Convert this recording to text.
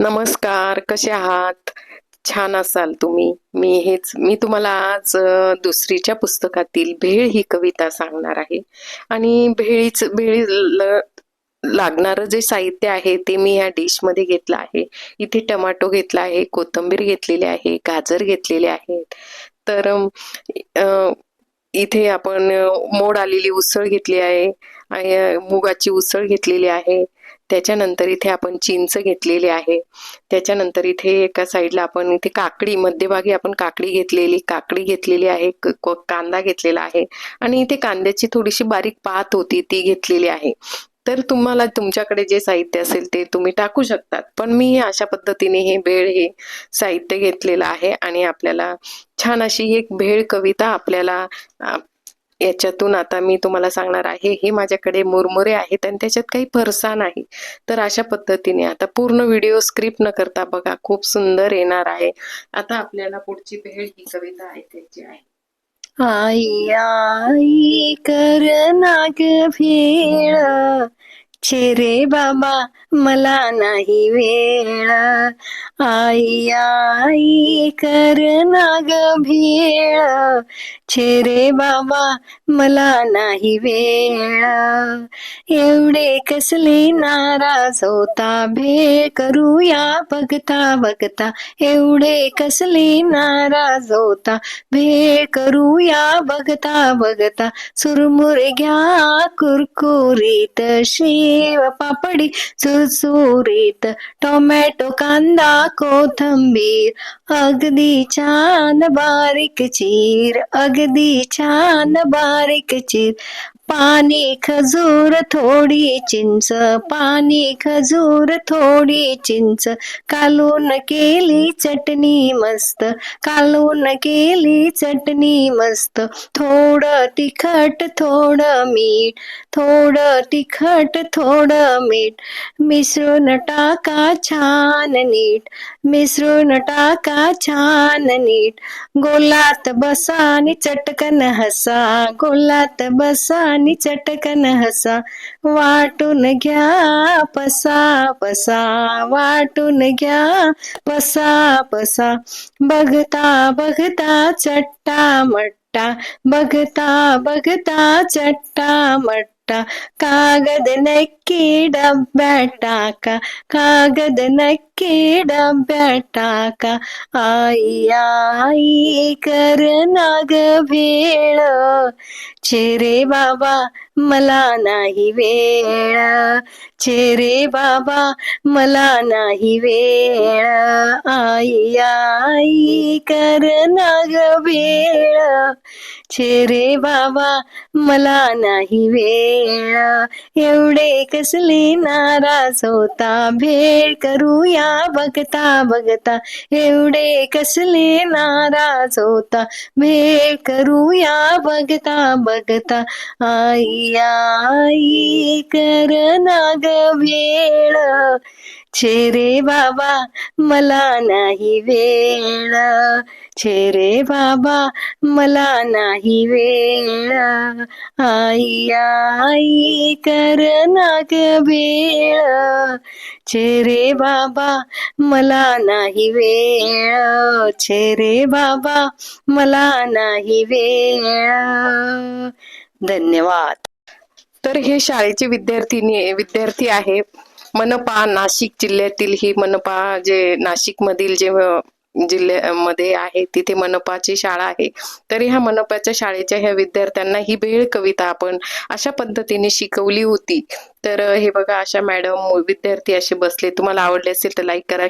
नमस्कार कसे आहात? छान असाल तुम्ही. मी हेच मी तुम्हाला आज दुसरीच्या पुस्तकातील भेळ ही कविता सांगणार आहे. आणि भेळीच भेळी लागणारं जे साहित्य आहे ते मी या डिशमध्ये घेतलं आहे. इथे टमाटो घेतला आहे कोथिंबीर घेतलेली आहे गाजर घेतलेले आहेत. तर इथे आपण मोड आलेली उसळ घेतली आहे. आणि मुगाची उसळ घेतलेली आहे. त्याच्यानंतर इथे आपण चिंच घेतलेली आहे. त्याच्यानंतर इथे एका साईडला आपण इथे काकडी मध्यभागी आपण काकडी घेतलेली काकडी घेतलेली आहे कांदा घेतलेला आहे आणि इथे कांद्याची थोडीशी बारीक पात होती ती घेतलेली आहे. तर तुम्हाला तुमच्याकडे जे साहित्य असेल ते तुम्ही टाकू शकतात. पण मी अशा पद्धतीने हे भेळ हे साहित्य घेतलेलं आहे आणि आपल्याला छान अशी एक भेळ कविता आपल्याला याच्यातून आता मी तुम्हाला सांगणार आहे हे माझ्याकडे मुरमुरे आहेत आणि त्याच्यात काही फरसा नाही. तर अशा पद्धतीने आता पूर्ण व्हिडिओ स्क्रिप्ट न करता बघा खूप सुंदर येणार आहे. आता आपल्याला पुढची भेळ ही कविता ऐकायची आहे. आई आई कर नाग भेळ. छे बाबा मला नाही वेळ. आई आई कर नाग भेळ. छे बाबा मला नाही वेळ. एवढे कसले नाराज होता भेळ करूया बघता बघता. एवढे कसले नाराज होता भेळ करूया बघता बघता. सुरमुर घ्या कुरकुरीत तशी पापडी सुरसुरीत टोमॅटो कांदा कोथंबीर अगदी छान बारीक चीर अगदी छान बारीक चीर पाणी खजूर थोडी चिंच पाणी खजूर थोडी चिंच. कालून केली चटणी मस्त कालून केली चटणी मस्त. थोडं तिखट थोडं मीठ थोडं तिखट थोडं मीठ. मिसळून टाका छान नीट मिसळून टाका छान नीट. गोलात बसा आणि चटकन हसा गोलात बसा आणि चटकन हसा वाटून घ्या पसा पसा वाटून घ्या पसा पसा. बघता बघता चट्टा मट्टा बघता बघता चट्टा मट्टा. कागद नक्की डब्यात टाका कागद नक्की डब्यात टाका. आई आई कर नाग भेळ. छे बाबा मला नाही वेळ. छे बाबा मला नाही वेळ. आई आई कर नाग भेळ छे बाबा मला नाही वेळ. एवढे कसले नाराज होता. भेळ करूया बघता बघता. एवढे कसले नाराज होता. भेळ करूया बघता बघ आई आई कर नाग वेळ छेरे बाबा मला नाही वेळ. छेरे बाबा मला नाही वेळ. आई आई कर नाग वेळ छेरे बाबा मला नाही वेळ. छेरे बाबा मला नाही वेळ. धन्यवाद. तर हे शाळेचे विद्यार्थी विद्यार्थी आहे मनपा नाशिक जिल्ह्यातील. ही मनपा जे नाशिक मधील जे जिल्ह्यामध्ये आहे तिथे मनपाची शाळा आहे. तर ह्या मनपाच्या शाळेच्या ह्या विद्यार्थ्यांना ही भेळ कविता आपण अशा पद्धतीने शिकवली होती. तर हे बघा अशा मॅडम विद्यार्थी असे बसले. तुम्हाला आवडले असेल तर लाईक करा.